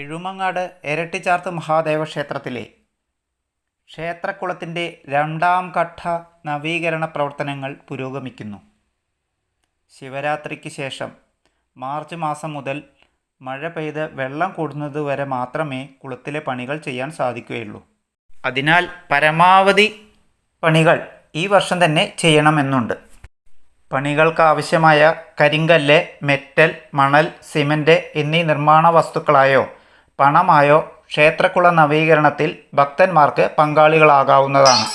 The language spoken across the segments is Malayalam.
എഴുമങ്ങാട് ഇരട്ടിച്ചാർത്ത് മഹാദേവ ക്ഷേത്രത്തിലെ ക്ഷേത്രക്കുളത്തിന്റെ രണ്ടാം ഘട്ട നവീകരണ പ്രവർത്തനങ്ങൾ പുരോഗമിക്കുന്നു. ശിവരാത്രിക്ക് ശേഷം മാർച്ച് മാസം മുതൽ മഴ പെയ്ത് വെള്ളം കൂടുന്നതുവരെ മാത്രമേ കുളത്തിലെ പണികൾ ചെയ്യാൻ സാധിക്കുകയുള്ളൂ. അതിനാൽ പരമാവധി പണികൾ ഈ വർഷം തന്നെ ചെയ്യണമെന്നുണ്ട്. പണികൾക്ക് ആവശ്യമായ കരിങ്കല്ല് മെറ്റൽ മണൽ സിമന്റ് എന്നീ നിർമ്മാണ വസ്തുക്കളായോ പണമായോ ക്ഷേത്രക്കുള നവീകരണത്തിൽ ഭക്തന്മാർക്ക് പങ്കാളികളാകാവുന്നതാണ്.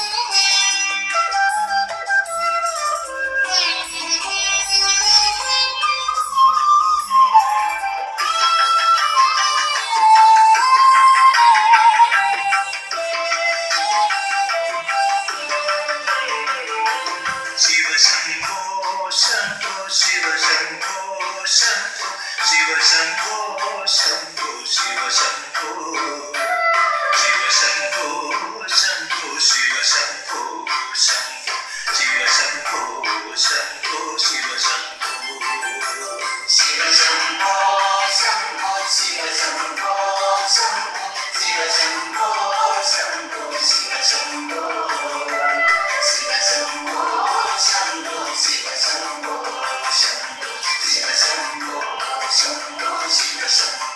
Santo, Santo, Shiva Santo. Santo, Santo, Santo, Santo, Santo, Santo, Santo. Santo, Santo, Santo,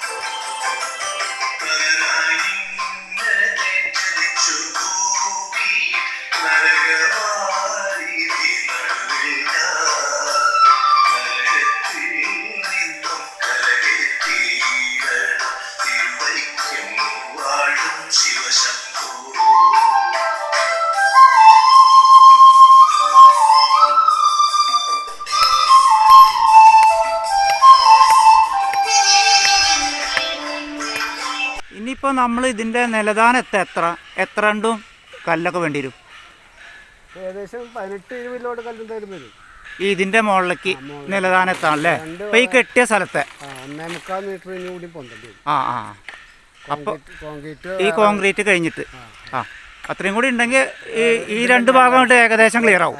ഇനിയിപ്പോൾ നമ്മൾ ഇതിന്റെ നിലദാനത്തെ എത്ര? എത്ര രണ്ടും കല്ലൊക്കെ വേണ്ടി വരും. ഏകദേശം പതിനെട്ട് ഇരുപതിലോട്ട് കല്ലെന്തായാലും വരും. ഈ ഇതിന്റെ മുകളിലേക്ക്. നിലദാനത്താണല്ലേ അപ്പോൾ ഈ കെട്ടിയ സ്ഥലത്തെ? ആ ആ അപ്പോൾ ഈ കോൺക്രീറ്റ് കഴിഞ്ഞിട്ട്. ആ. അത്രയും കൂടി ഉണ്ടെങ്കിൽ ഈ ഈ രണ്ട് ഭാഗം കൊണ്ട് ഏകദേശം ക്ലിയർ ആവും.